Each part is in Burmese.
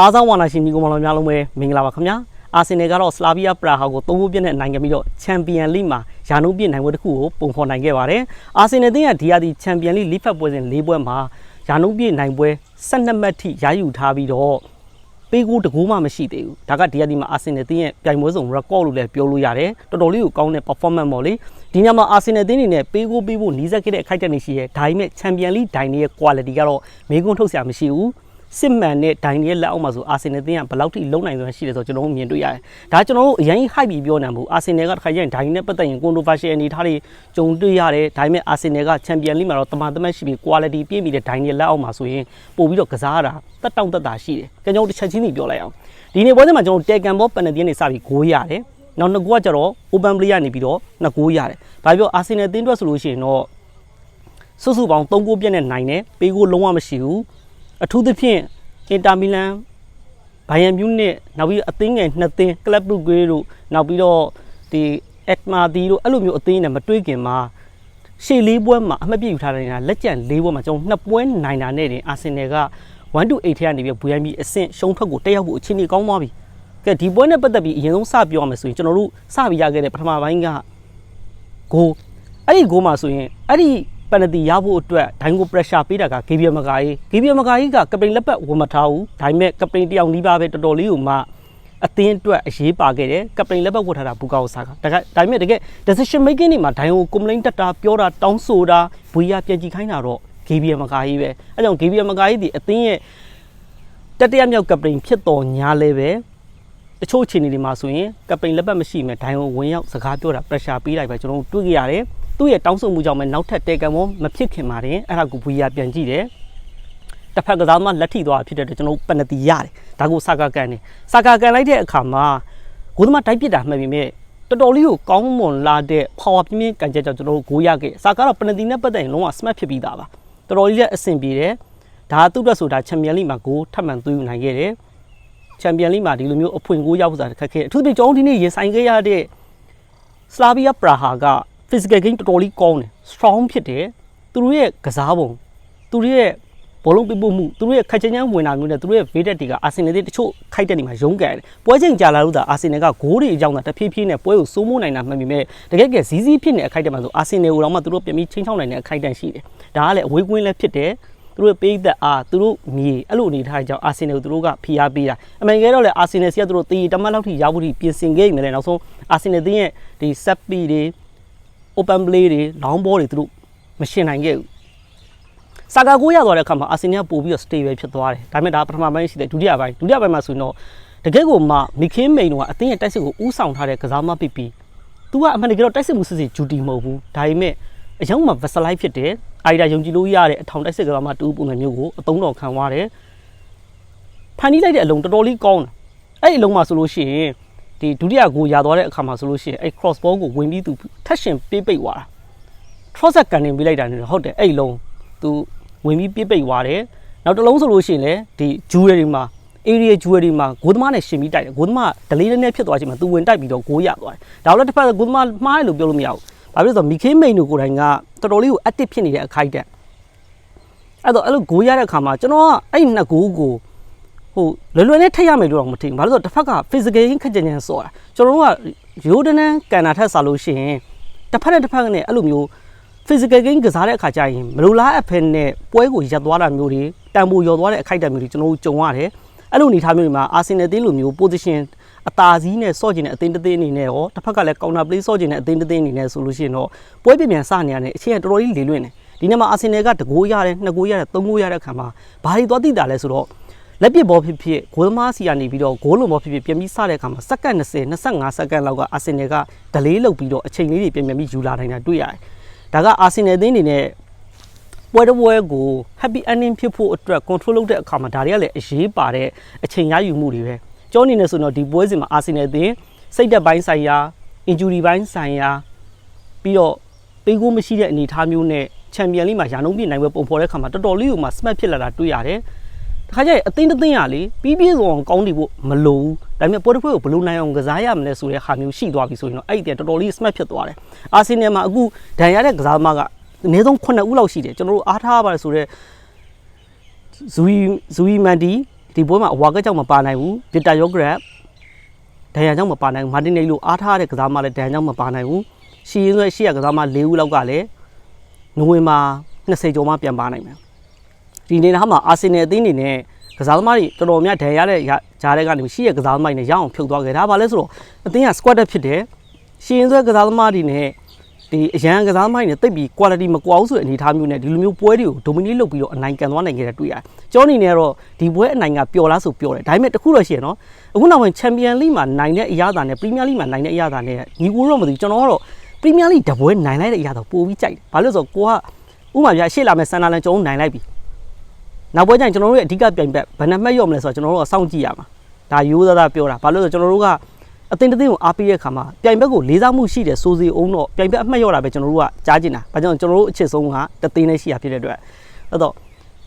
အားဆောင်ဝါနာရှင်ညီကောင်မတော်များလုံးပဲမင်္ဂလာပါခင်ဗျာအာဆင်နယ်ကတော့စလာဗီးယားပရာဟာကို၃ခုပြည့်နဲ့နိုင်ခဲ့ပြီးတော့ချန်ပီယံလိမှာယာနုပြည့်နိုင်ပွဲတစ်ခုကိုပုံဖော်နိုင်ခဲ့ပါတယ်အာဆင်နယ်တင်းကဒီယာဒီချန်ပီယံလိလိဖက်ပွဲစဉ်၄ပွဲမှာယာနုပြည့်နိုင်ပွဲ12မှတ်ထိရယူထားပြီးတော့ပေးကူတကူမှမရှိသေးဘူးဒါကဒီယာဒီမှာအာဆင်နယ်တင်းရဲ့ပြိုင်ပွဲစုံ record လို့လည်းပြောလို့ရတယ်တော်တော်လေးကိုကောင်းတဲ့ performance ပေါ့လေဒီညမှာအာဆင်နယ်တင်းနေနဲ့ပေးကူပေးဖို့နီးစပ်ခဲ့တဲ့အခိုက်အတန့်တွေရှိရဲဒါပေမဲ့ချန်ပီယံလိဒိုင်ရဲ့ quality ကတော့မေးခွန်းထုတ်စရာမရှိဘူး စစ်မှန်တဲ့ဒိုင်ရဲ့လက်အောက်မှာဆိုအာဆင်နယ်တင်းကဘယ်လောက်ထိလုံနိုင်စွမ်းရှိလဲဆိုတော့ကျွန်တော်တို့မြင်တွေ့ရတယ်။ဒါကျွန်တော်တို့အရင် hype ပြီးပြောနေမှာအာဆင်နယ်ကတစ်ခါကျရင်ဒိုင်နဲ့ပတ်သက်ရင် controversial အနေထားတွေကြုံတွေ့ရတယ်။ဒါပေမဲ့အာဆင်နယ်ကချန်ပီယံလိမှာတော့တမန်တမတ်ရှိပြီး quality ပြည့်မီတဲ့ဒိုင်ရဲ့လက်အောက်မှာဆိုရင်ပို့ပြီးတော့ကစားရတာတက်တောင့်တက်တာရှိတယ်။ကျွန်တော်တို့တစ်ချက်ချင်းစီပြောလိုက်အောင်။ဒီနေ့ပွဲစဉ်မှာကျွန်တော်တို့ Tekken Ball penalty နဲ့စပြီးဂိုးရတယ်။နောက်နှစ်ကူကကျတော့ open play ကနေပြီးတော့နှစ်ကူရတယ်။ဘာပြောအာဆင်နယ်တင်းတွက်ဆိုလို့ရှိရင်တော့စုစုပေါင်း3ဂိုးပြည့်နဲ့နိုင်တယ်။ပေးဂိုးလုံးဝမရှိဘူး။ အထူးသဖြင့်အင်တာမီလန်ဘိုင်ယန်မြူးနစ်နောက်ပြီးအသင်းငယ်နှစ်သင်းကလပ်ဘရုဂေးတို့နောက်ပြီးတော့ဒီအက်မာဒီတို့အဲ့လိုမျိုးအသင်းနဲ့မတွေ့ခင်မှာရှေ့လေးပွဲမှာအမှတ်ပြယူထားတဲ့နေတာလက်ကျန်လေးပွဲမှာကျွန်တော်နှစ်ပွဲနိုင်တာနဲ့တင်အာဆင်နယ်က1 to 8ထဲကနေပြီး VMB အဆင့်ရှုံးထွက်ကိုတက်ရောက်ဖို့အခြေအနေကောင်းသွားပြီကဲဒီပွဲနဲ့ပတ်သက်ပြီးအရင်ဆုံးစပြောရမယ်ဆိုရင်ကျွန်တော်တို့စပြီးရခဲ့တဲ့ပထမပိုင်းကဂိုးအဲ့ဒီဂိုးမှာဆိုရင်အဲ့ဒီ ပန်နတီရဖို့အတွက်ဒိုင်းကို pressure ပေးတာကဂေဘီယမကာကြီးဂေဘီယမကာကြီးကကပိန်လက်ပတ်ဝင်မထားဘူးဒါပေမဲ့ကပိန်တယောက်နီးပါးပဲတော်တော်လေးကိုမှအသင်းအတွက်အရေးပါခဲ့တယ်ကပိန်လက်ပတ်ဝတ်ထားတာဘူကောက်ဆာကဒါကဒါပေမဲ့တကယ် decision making တွေမှာဒိုင်းကို complaint တက်တာပြောတာတောင်းဆိုတာဘွေရပြန်ကြည့်ခိုင်းတာတော့ဂေဘီယမကာကြီးပဲအဲကြောင့်ဂေဘီယမကာကြီးဒီအသင်းရဲ့တတိယမြောက်ကပိန်ဖြစ်တော်ညာလဲပဲတချို့အခြေအနေတွေမှာဆိုရင်ကပိန်လက်ပတ်မရှိမဲ့ဒိုင်းကိုဝင်ရောက်စကားပြောတာ pressure ပေးလိုက်ပဲကျွန်တော်တို့တွေ့ကြရတယ် သူ့ရဲ့တောင်းဆိုမှုကြောင့်ပဲနောက်ထပ်တေကန်မောမဖြစ်ခင်ပါတယ်အဲ့ဒါကိုဘူရီယာပြန်ကြည့်တယ်တစ်ဖက်ကစားသမားလက်ထိသွားဖြစ်တဲ့အတွက်ကျွန်တော်ပနတီရတယ်ဒါကိုစာကာကန်နေစာကာကန်လိုက်တဲ့အခါမှာဂိုးသမားတိုက်ပစ်တာမှတ်ပြီးမြဲတော်တော်လေးကိုကောင်းမွန်လာတဲ့ power ပြင်းပြင်းကန်ချက်ကြောင့်ကျွန်တော်တို့ဂိုးရခဲ့စာကာကတော့ပနတီနဲ့ပတ်သက်ရင်လုံးဝ smart ဖြစ်ပြီးသားပါတော်တော်လေးလည်းအဆင်ပြေတယ်ဒါသူ့အတွက်ဆိုတာချန်ပီယံလိမှာဂိုးထပ်မံသွင်းယူနိုင်ခဲ့တယ်ချန်ပီယံလိမှာဒီလိုမျိုးအဖွင့်ဂိုးရောက်ဆိုတာခက်ခဲအထူးသဖြင့်ကျွန်တော်ဒီနေ့ရင်ဆိုင်ခဲ့ရတဲ့စလာဗီယာပရာဟာက physical game တော်တော်လေးကောင်းတယ် strong ဖြစ်တယ်သူတို့ရဲ့ကစားပုံသူတို့ရဲ့ဘောလုံးပြပို့မှုသူတို့ရဲ့ခက်ချင်ချမ်းဝင်တာမျိုးနဲ့သူတို့ရဲ့ weight တွေကအာဆင်နယ်တွေတချို့ခိုက်တဲ့နေမှာရုန်းကန်တယ်ပွဲချိန်ကြာလာလို့သာအာဆင်နယ်ကဂိုးတွေအကြောင်းသာတဖြည်းဖြည်းနဲ့ပွဲကိုစိုးမိုးနိုင်တာမှန်ပေမဲ့တကယ်ကဲဇီးဇီးဖြစ်နေတဲ့အခိုက်အတန့်မှာဆိုအာဆင်နယ်ကိုတော့မှသူတို့ပြန်ပြီးချင်းချောင်းနိုင်တဲ့အခိုက်အတန့်ရှိတယ်ဒါကလည်းအဝေးကွင်းလည်းဖြစ်တယ်သူတို့ပေးသက်အားသူတို့မြေအဲ့လိုအနေထားကြောင့်အာဆင်နယ်ကိုသူတို့ကဖိအားပေးတာအမှန်တကယ်တော့လေအာဆင်နယ်စီကသူတို့တီတမတ်လောက်ထိရောက်ဖို့ထိပြင်ဆင်ခဲ့နေတယ်နောက်ဆုံးအာဆင်နယ်တင်းရဲ့ဒီဆက်ပီတွေ open play တွေ long ball တွေသူတို့မရှင်းနိုင်ခဲ့ဘူးစာကာကိုရသွားတဲ့အခါမှာအာဆင်နယ်ပို့ပြီးတော့ stable ဖြစ်သွားတယ်ဒါပေမဲ့ဒါပထမပိုင်းရှိတယ်ဒုတိယပိုင်းဒုတိယပိုင်းမှာဆိုရင်တော့တကယ်ကိုမှမီခင်းမိန်ကအတင်းရဲ့တိုက်စစ်ကိုဥဆောင်ထားတဲ့ကစားမပီပီသူကအမှန်တကယ်တော့တိုက်စစ်မှုစစ်စစ်ဂျူတီမဟုတ်ဘူးဒါပေမဲ့အယောင်မှာ vesselize ဖြစ်တယ်အိုင်ဒါယုံကြည်လို့ရတဲ့အထောင်တိုက်စစ်ကစားမတူပုံစံမျိုးကိုအသုံးတော်ခံသွားတယ်ဖန်တီးလိုက်တဲ့အလုံးတော်တော်လေးကောင်းတယ်အဲ့ဒီအလုံးမှာဆိုလို့ရှိရင် ဒီဒုတိယကိုရသွားတဲ့အခါမှာဆိုလို့ရှိရင်အဲ့ cross ball ကိုဝင်ပြီးသူထက်ရှင်ပေးပိတ်သွားတာ cross ကန်တင်ပေးလိုက်တာနေဟုတ်တယ်အဲ့လုံးသူဝင်ပြီးပေးပိတ်သွားတယ်နောက်တစ်လုံးဆိုလို့ရှိရင်လေဒီ jewelry မှာ area jewelry မှာဂိုးသမားနဲ့ရှင်ပြီးတိုက်တယ်ဂိုးသမား delay နဲ့ဖြစ်သွားချိန်မှာသူဝင်တိုက်ပြီးတော့ဂိုးရသွားတယ်ဒါလည်းတစ်ဖက်ကဂိုးသမားမှားတယ်လို့ပြောလို့မရဘူးဘာဖြစ်လို့ဆိုတော့မီခေးမိန်တို့ကိုယ်တိုင်ကတော်တော်လေးကို active ဖြစ်နေတဲ့အခိုက်အတန့်အဲ့တော့အဲ့လိုဂိုးရတဲ့အခါမှာကျွန်တော်ကအဲ့နှစ်ဂိုးကို ဟိုလွယ်လွယ်နဲ့ထိတ်ရမယ်လို့တော့မထင်ဘူး။ဘာလို့လဲဆိုတော့တစ်ဖက်က physical ခက်ကြင်ကြင်ဆော့တာကျွန်တော်တို့ကရိုးတနန်းကန်တာထက်စားလို့ရှိရင်တစ်ဖက်နဲ့တစ်ဖက်နဲ့အဲ့လိုမျိုး physical game ကစားတဲ့အခါကျရင်မလိုလားအဖက်နဲ့ပွဲကိုရပ်သွားတာမျိုးတွေတန်ဖိုးရော်သွားတဲ့အခိုက်အတန့်မျိုးတွေကျွန်တော်တို့ကြုံရတယ်အဲ့လိုအနေထားမျိုးတွေမှာအာဆင်နယ်အသင်းလိုမျိုး position အသာစီးနဲ့ဆော့ကျင်တဲ့အသင်းတစ်သင်းအနေနဲ့ရောတစ်ဖက်ကလည်း counter play ဆော့ကျင်တဲ့အသင်းတစ်သင်းအနေနဲ့ဆိုလို့ရှိရင်တော့ပွဲပြပြန်စနေရတယ်အချိန်ကတော်တော်ကြီးလေလွင့်တယ်ဒီနေ့မှာအာဆင်နယ်ကတကိုးရတယ်နှစ်ကိုးရတယ်သုံးကိုးရတဲ့အခါမှာဘာတွေသွားသိတာလဲဆိုတော့ လက်ပစ်ဘောဖြစ်ဖြစ်ဂိုးသမားစီကနေပြီးတော့ဂိုးလုံးဘောဖြစ်ဖြစ်ပြန်ပြီးစတဲ့အခါမှာစက္ကန့်20 25စက္ကန့်လောက်ကအာဆင်နယ်ကဒလေးလုတ်ပြီးတော့အချိန်လေးတွေပြန်ပြန်ပြီးယူလာနိုင်တာတွေ့ရတယ်ဒါကအာဆင်နယ်အသင်းအနေနဲ့ပွဲတစ်ပွဲကို happy ending ဖြစ်ဖို့အတွက် control လုပ်တဲ့အခါမှာဒါတွေကလည်းအရေးပါတဲ့အချိန်ရယူမှုတွေပဲကျောင်းအနေနဲ့ဆိုတော့ဒီပွဲစဉ်မှာအာဆင်နယ်အသင်းစိတ်သက်ပိုင်းဆိုင်ရာ injury ပိုင်းဆိုင်ရာပြီးတော့ပေးကိုမရှိတဲ့အနေအထားမျိုးနဲ့ချန်ပီယံလိမှာရာနှုန်းပြည့်နိုင်ပွဲပုံဖော်တဲ့အခါမှာတော်တော်လေးကိုမှ smart ဖြစ်လာတာတွေ့ရတယ် တခါကျရင်အသင်းတစ်သင်းရလေပြီးပြည့်စုံအောင်ကောင်းနေဖို့မလိုဘူးဒါပေမဲ့ပွဲတစ်ပွဲကိုဘယ်လိုနိုင်အောင်ကစားရမလဲဆိုတဲ့ဟာမျိုးရှိသွားပြီဆိုရင်တော့အဲ့ဒီတည်းတော်တော်လေး smart ဖြစ်သွားတယ်အာဆင်နယ်မှာအခုဒဏ်ရတဲ့ကစားသမားကအနည်းဆုံး9ဦးလောက်ရှိတယ်ကျွန်တော်တို့အားထားပါတယ်ဆိုတော့ဇူရီဇူရီမန်ဒီဒဒီပွဲမှာအဝါကက်ကြောင့်မပါနိုင်ဘူးဗစ်တာယောဂရက်ဒန်ရန်ကြောင့်မပါနိုင်ဘူးမာတင်နေလိုအားထားတဲ့ကစားမလည်းဒန်ရန်ကြောင့်မပါနိုင်ဘူးရှီရင်ဆွဲရှီရကစားမ၄ဦးလောက်ကလည်းနိုဝင်ဘာ20ကျော်မှပြန်ပါနိုင်မယ် ဒီနေ့တော့မှာအာဆင်နယ်အသင်းအနေနဲ့ကစားသမားတွေတော်တော်များဒန်ရတဲ့ဂျားတဲ့ကနေရှီရကစားသမားတွေနဲ့ရအောင်ဖြုတ်သွားခဲ့ဒါပါလဲဆိုတော့အသင်းက squad ဖြစ်တယ်ရှီရင်ဆွဲကစားသမားတွေနဲ့ဒီအရန်ကစားသမိုင်းနဲ့တိတ်ပြီး quality မကွာဘူးဆိုတဲ့အနေအထားမျိုးနဲ့ဒီလိုမျိုးပွဲတွေကို dominate လုပ်ပြီးတော့အနိုင်ကန်သွားနိုင်ခဲ့တဲ့တွေ့ရတယ်။ကျောင်းအနေနဲ့ကတော့ဒီပွဲအနိုင်ကပျော်လားဆိုပျော်တယ်။ဒါပေမဲ့တစ်ခုတော့ရှိရနော်။အခုနောက်ပိုင်း Champion League မှာနိုင်တဲ့အရာသာနဲ့ Premier League မှာနိုင်တဲ့အရာသာနဲ့ညီကိုတော့မသိဘူးကျွန်တော်ကတော့ Premier League တပွဲနိုင်လိုက်တဲ့အရာသာပိုပြီးကြိုက်တယ်။ဘာလို့လဲဆိုတော့ကိုကဥမာပြရှေ့လာမဲ့ဆန်နာလန်ကျွန်တော်နိုင်လိုက်ပြီ။ နောက်ပွဲကျရင်ကျွန်တော်တို့ရဲ့အဓိကပြိုင်ဘက်ဘယ်နှမှတ်ရော့မလဲဆိုတော့ကျွန်တော်တို့ကစောင့်ကြည့်ရမှာ။ဒါရိုးသားသားပြောတာ။ဘာလို့လဲဆိုတော့ကျွန်တော်တို့ကအသင်တစ်သင်ကိုအားပေးတဲ့အခါမှာပြိုင်ဘက်ကိုလေးစားမှုရှိတယ်စိုးစီအောင်တော့ပြိုင်ဘက်အမှတ်ရော့တာပဲကျွန်တော်တို့ကကြားကျင်တာ။ဘာကြောင့်ကျွန်တော်တို့အချစ်ဆုံးကတသင်းနဲ့ရှိရဖြစ်တဲ့အတွက်အဲ့တော့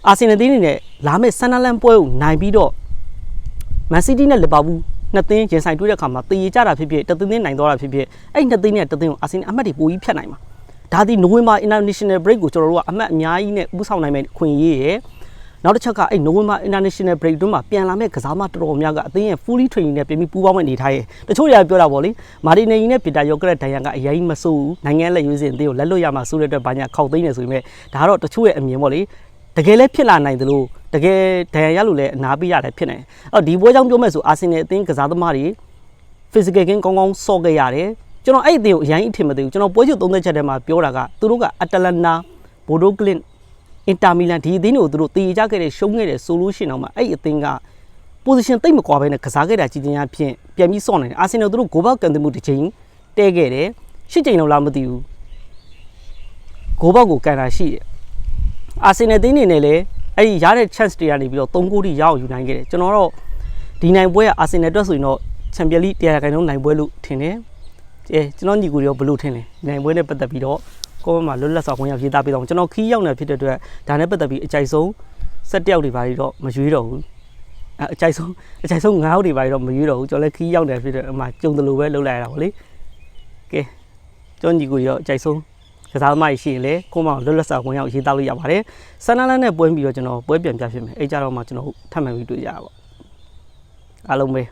အာဆင်နယ်တင်းနေနဲ့လာမယ့်ဆန်နာလန်ပွဲကိုနိုင်ပြီးတော့မန်စီးတီးနဲ့လီဗာပူးနှစ်သင်းရင်ဆိုင်တွေ့တဲ့အခါမှာတည်ရကြတာဖြစ်ဖြစ်တသင်းသင်းနိုင်သွားတာဖြစ်ဖြစ်အဲ့နှစ်သင်းနဲ့တသင်းကိုအာဆင်နယ်အမှတ်တွေပိုပြီးဖြတ်နိုင်မှာဒါဒီနိုဝင်ဘာ International Break ကိုကျွန်တော်တို့ကအမှတ်အများကြီးနဲ့ဥဆောင်နိုင်မယ့်ခွင့်ရေးရယ် နောက်တစ်ချက်ကအဲ့နိုဝင်ဘာ International Break တွင်းမှာပြန်လာမဲ့ကစားမတော်တော်များကအသင်းရဲ့ fully training နဲ့ပြင်ပြီးပူးပေါင်းမဲ့အနေထားရဲ့တချို့တွေကပြောတာပေါ့လေမာဒီနေကြီးနဲ့ပီတာယောကရက်ဒိုင်ယန်ကအရင်မဆိုးဘူးနိုင်ငံလက်ရွေးစင်အသင်းကိုလက်လွတ်ရမှာဆိုတဲ့အတွက်ဘာညာခောက်သိမ်းနေဆိုပေမဲ့ဒါကတော့တချို့ရဲ့အမြင်ပေါ့လေတကယ်လည်းဖြစ်လာနိုင်တယ်လို့တကယ်ဒိုင်ယန်ရလို့လည်းအနာပေးရတယ်ဖြစ်နေတယ်အဲ့တော့ဒီပွဲကြောင့်ပြောမဲ့ဆိုအာဆင်နယ်အသင်းကစားသမားတွေ physical game ကောင်းကောင်းစော့ခဲ့ရတယ်ကျွန်တော်အဲ့အသင်းကိုအရင်အထင်မသိဘူးကျွန်တော်ပွဲချုပ်30ချက်ထဲမှာပြောတာကသူတို့ကအတလန်နာဘိုဒိုကလင် အင်တာမီလန်ဒီအသင်းကိုသူတို့တည်ကြခဲ့တဲ့ရှုံးခဲ့တဲ့ဆိုလို့ရှိရင်တော့မှအဲ့အသင်းက position တိတ်မကွာဘဲနဲ့ကစားခဲ့တာကြည်တင်ရဖြင့်ပြန်ပြီးစော့နိုင်တယ်အာဆင်နယ်သူတို့ဂိုးဘောက်ကန်တမှုတစ်ချိန်တဲခဲ့တယ်ရှစ်ချိန်လောက်လားမသိဘူးဂိုးဘောက်ကိုကန်တာရှိတယ်အာဆင်နယ်အသင်းအနေနဲ့လည်းအဲ့ဒီရတဲ့ chance တွေကနေပြီးတော့3ဂိုးထိရအောင်ယူနိုင်ခဲ့တယ်ကျွန်တော်တော့ဒီနိုင်ပွဲကအာဆင်နယ်အတွက်ဆိုရင်တော့ Champions League တရားခိုင်နှုန်းနိုင်ပွဲလို့ထင်တယ်အဲကျွန်တော်ညီကိုရောဘယ်လိုထင်လဲနိုင်ပွဲနဲ့ပတ်သက်ပြီးတော့ ကိုယ်မှာလွတ်လပ်စွာဝင်ရောက်ရေးသားပေးတော့ကျွန်တော်ခီးရောက်နေဖြစ်တဲ့အတွက်ဒါနဲ့ပတ်သက်ပြီးအကြိုက်ဆုံးဆက်တယောက်တွေပါပြီးတော့မရွေးတော့ဘူးအဲအကြိုက်ဆုံးအကြိုက်ဆုံး9ယောက်တွေပါပြီးတော့မရွေးတော့ဘူးကျွန်တော်လည်းခီးရောက်နေဖြစ်တဲ့အမှကြုံတယ်လို့ပဲလုပ်လိုက်ရတာပေါ့လေကဲကျွန်တော်ညီကိုရောအကြိုက်ဆုံးကစားသမားရှိရင်လေကိုယ်မှလွတ်လပ်စွာဝင်ရောက်ရေးသားလို့ရပါတယ်ဆန်နလန်းနဲ့ပွဲပြီးတော့ကျွန်တော်ပွဲပြန်ပြဖြစ်မယ်အဲကြတော့မှကျွန်တော်ထပ်မှန်ပြီးတွေ့ကြရပါအားလုံးပဲ